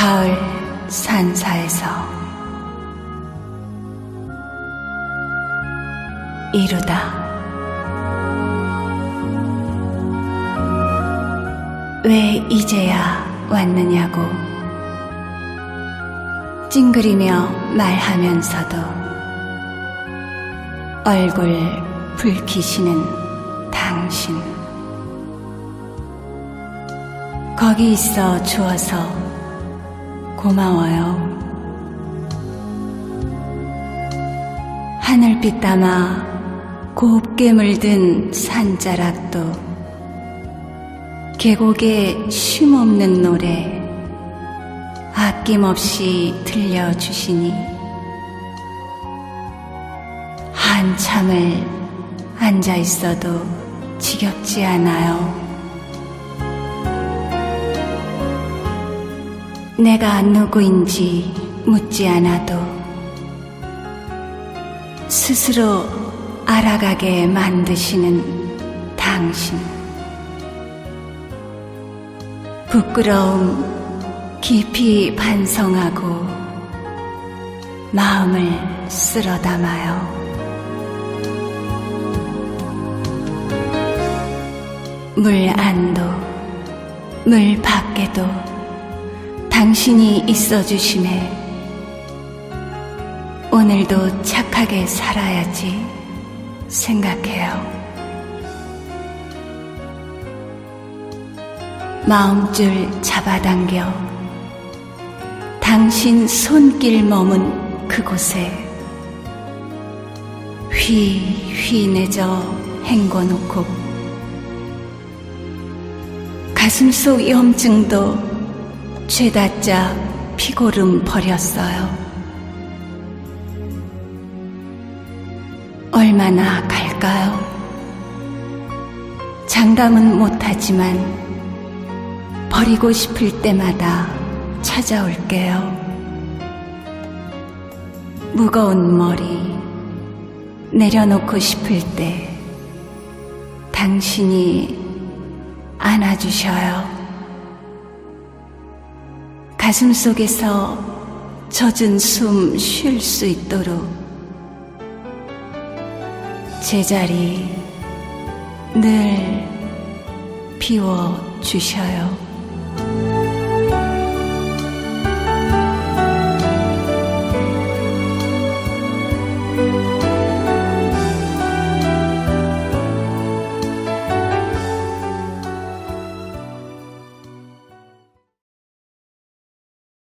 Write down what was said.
가을 산사에서 이루다. 왜 이제야 왔느냐고 찡그리며 말하면서도 얼굴 붉히시는 당신. 거기 있어 주어서 고마워요. 하늘빛 담아 곱게 물든 산자락도 계곡의 쉼없는 노래 아낌없이 들려주시니 한참을 앉아 있어도 지겹지 않아요. 내가 누구인지 묻지 않아도 스스로 알아가게 만드시는 당신. 부끄러움 깊이 반성하고 마음을 쓸어 담아요. 물 안도, 물 밖에도 당신이 있어 주심에 오늘도 착하게 살아야지 생각해요. 마음줄 잡아당겨 당신 손길 머문 그곳에 휘휘 내져 헹궈놓고 가슴속 염증도 죄다 짜 피고름 버렸어요. 얼마나 갈까요? 장담은 못하지만 버리고 싶을 때마다 찾아올게요. 무거운 머리 내려놓고 싶을 때 당신이 안아주셔요. 가슴 속에서 젖은 숨 쉴 수 있도록 제자리 늘 비워 주셔요.